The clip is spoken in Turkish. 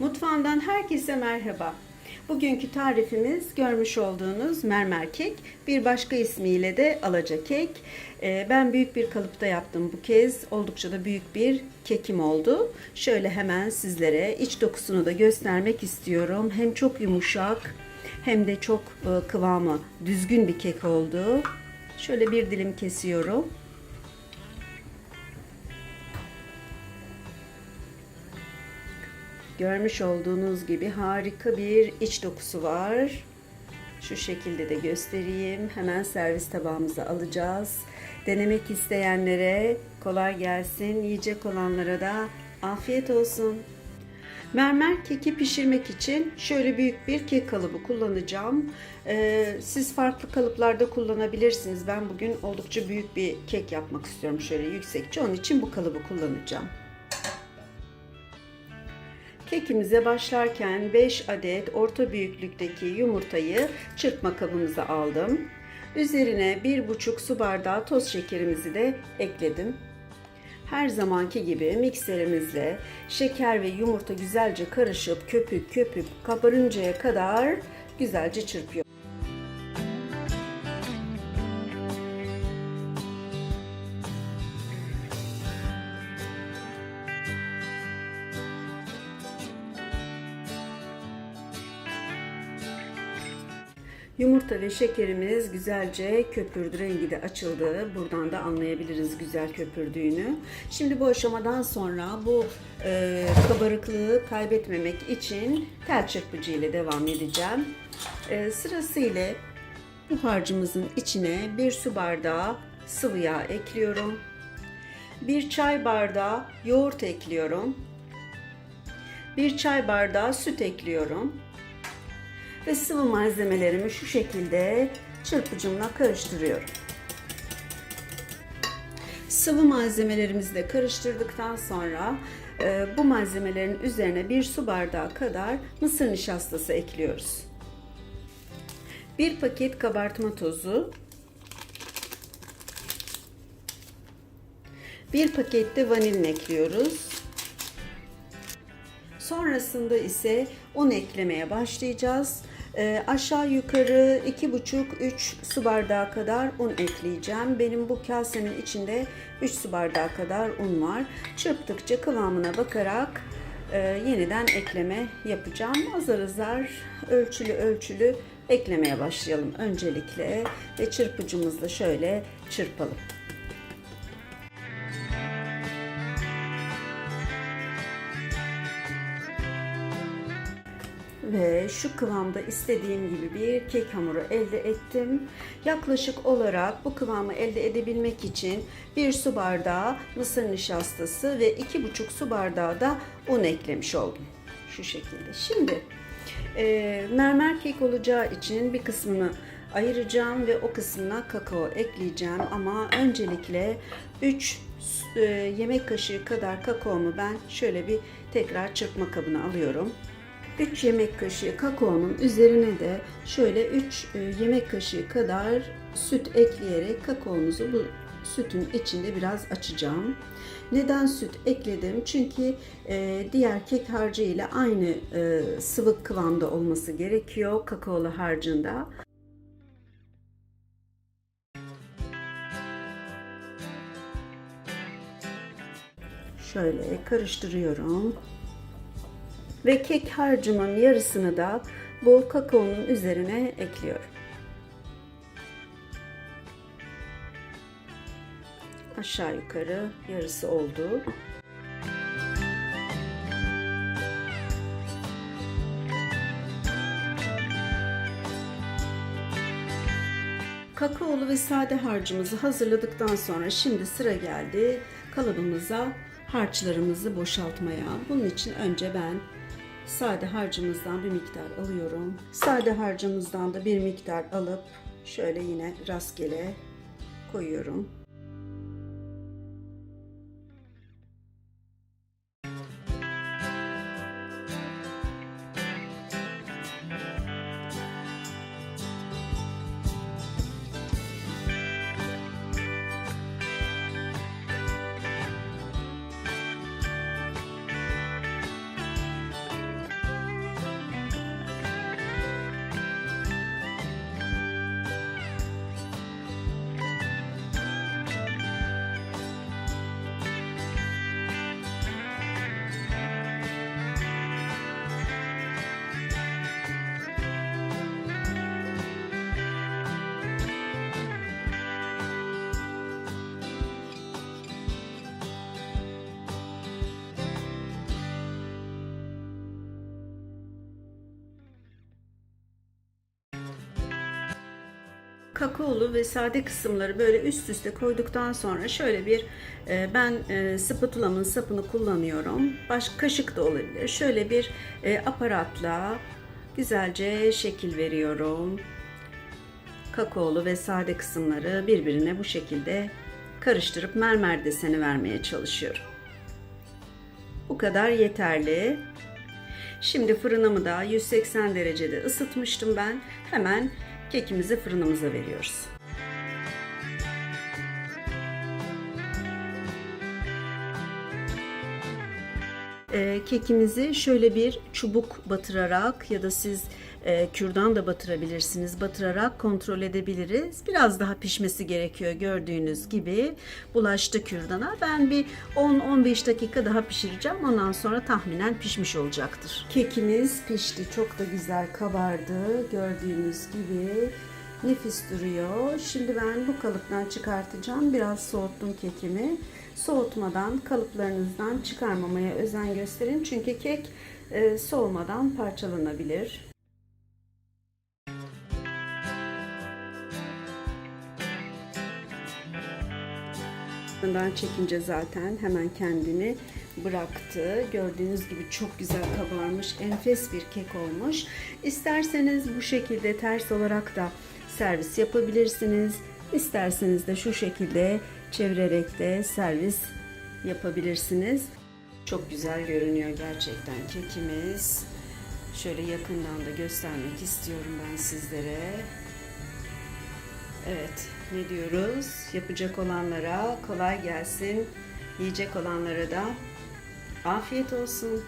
Mutfağımdan herkese merhaba. Bugünkü tarifimiz görmüş olduğunuz mermer kek. Bir başka ismiyle de alaca kek. Ee, Ben büyük bir kalıpta yaptım bu kez. Oldukça da büyük bir kekim oldu. Şöyle hemen sizlere iç dokusunu da göstermek istiyorum. Hem çok yumuşak hem de çok e, kıvamı düzgün bir kek oldu. Şöyle bir dilim kesiyorum. Görmüş olduğunuz gibi harika bir iç dokusu var. Şu şekilde de göstereyim. Hemen servis tabağımıza alacağız. Denemek isteyenlere kolay gelsin. Yiyecek olanlara da afiyet olsun. Mermer keki pişirmek için şöyle büyük bir kek kalıbı kullanacağım. Ee, siz farklı kalıplarda kullanabilirsiniz. Ben bugün oldukça büyük bir kek yapmak istiyorum. Şöyle yüksekçe. Onun için bu kalıbı kullanacağım. Kekimize başlarken 5 adet orta büyüklükteki yumurtayı çırpma kabımıza aldım. Üzerine 1,5 su bardağı toz şekerimizi de ekledim. Her zamanki gibi mikserimizle şeker ve yumurta güzelce karışıp köpük köpük kabarıncaya kadar güzelce çırpıyorum. Yumurta ve şekerimiz güzelce köpürdü, rengi de açıldı. Buradan da anlayabiliriz güzel köpürdüğünü. Şimdi bu aşamadan sonra bu e, kabarıklığı kaybetmemek için tel çırpıcı ile devam edeceğim. E, sırasıyla bu harcımızın içine bir su bardağı sıvı yağ ekliyorum. Bir çay bardağı yoğurt ekliyorum. Bir çay bardağı süt ekliyorum ve sıvı malzemelerimi şu şekilde çırpıcımla karıştırıyorum. Sıvı malzemelerimizi de karıştırdıktan sonra e, bu malzemelerin üzerine bir su bardağı kadar mısır nişastası ekliyoruz. Bir paket kabartma tozu, bir paket de vanilin ekliyoruz. Sonrasında ise un eklemeye başlayacağız. E, aşağı yukarı 2,5-3 su bardağı kadar un ekleyeceğim. Benim bu kasenin içinde 3 su bardağı kadar un var. Çırptıkça kıvamına bakarak e, yeniden ekleme yapacağım. Azar azar ölçülü ölçülü eklemeye başlayalım öncelikle ve çırpıcımızla şöyle çırpalım. Ve şu kıvamda istediğim gibi bir kek hamuru elde ettim. Yaklaşık olarak bu kıvamı elde edebilmek için bir su bardağı mısır nişastası ve iki buçuk su bardağı da un eklemiş oldum. Şu şekilde. Şimdi e, mermer kek olacağı için bir kısmını ayıracağım ve o kısmına kakao ekleyeceğim ama öncelikle 3 e, yemek kaşığı kadar kakaomu ben şöyle bir tekrar çırpma kabına alıyorum. 3 yemek kaşığı kakaonun üzerine de şöyle 3 yemek kaşığı kadar süt ekleyerek kakaomuzu bu sütün içinde biraz açacağım. Neden süt ekledim? Çünkü e, diğer kek harcı ile aynı e, sıvı kıvamda olması gerekiyor kakaolu harcında. Şöyle karıştırıyorum. Ve kek harcımın yarısını da bu kakaonun üzerine ekliyorum. Aşağı yukarı yarısı oldu. Kakaolu ve sade harcımızı hazırladıktan sonra şimdi sıra geldi kalıbımıza harçlarımızı boşaltmaya. Bunun için önce ben sade harcımızdan bir miktar alıyorum. Sade harcımızdan da bir miktar alıp şöyle yine rastgele koyuyorum. Kakaolu ve sade kısımları böyle üst üste koyduktan sonra şöyle bir e, ben e, spatulamın sapını kullanıyorum. Baş kaşık da olabilir. Şöyle bir e, aparatla güzelce şekil veriyorum. Kakaolu ve sade kısımları birbirine bu şekilde karıştırıp mermer deseni vermeye çalışıyorum. Bu kadar yeterli. Şimdi fırınımı da 180 derecede ısıtmıştım ben. Hemen kekimizi fırınımıza veriyoruz. Ee, kekimizi şöyle bir çubuk batırarak ya da siz e, kürdan da batırabilirsiniz. Batırarak kontrol edebiliriz. Biraz daha pişmesi gerekiyor gördüğünüz gibi. Bulaştı kürdana. Ben bir 10-15 dakika daha pişireceğim. Ondan sonra tahminen pişmiş olacaktır. Kekimiz pişti. Çok da güzel kabardı. Gördüğünüz gibi nefis duruyor. Şimdi ben bu kalıptan çıkartacağım. Biraz soğuttum kekimi. Soğutmadan kalıplarınızdan çıkarmamaya özen gösterin. Çünkü kek e, soğumadan parçalanabilir. Fırından çekince zaten hemen kendini bıraktı. Gördüğünüz gibi çok güzel kabarmış, enfes bir kek olmuş. İsterseniz bu şekilde ters olarak da servis yapabilirsiniz. İsterseniz de şu şekilde çevirerek de servis yapabilirsiniz. Çok güzel görünüyor gerçekten kekimiz. Şöyle yakından da göstermek istiyorum ben sizlere. Evet, ne diyoruz? Yapacak olanlara kolay gelsin. Yiyecek olanlara da afiyet olsun.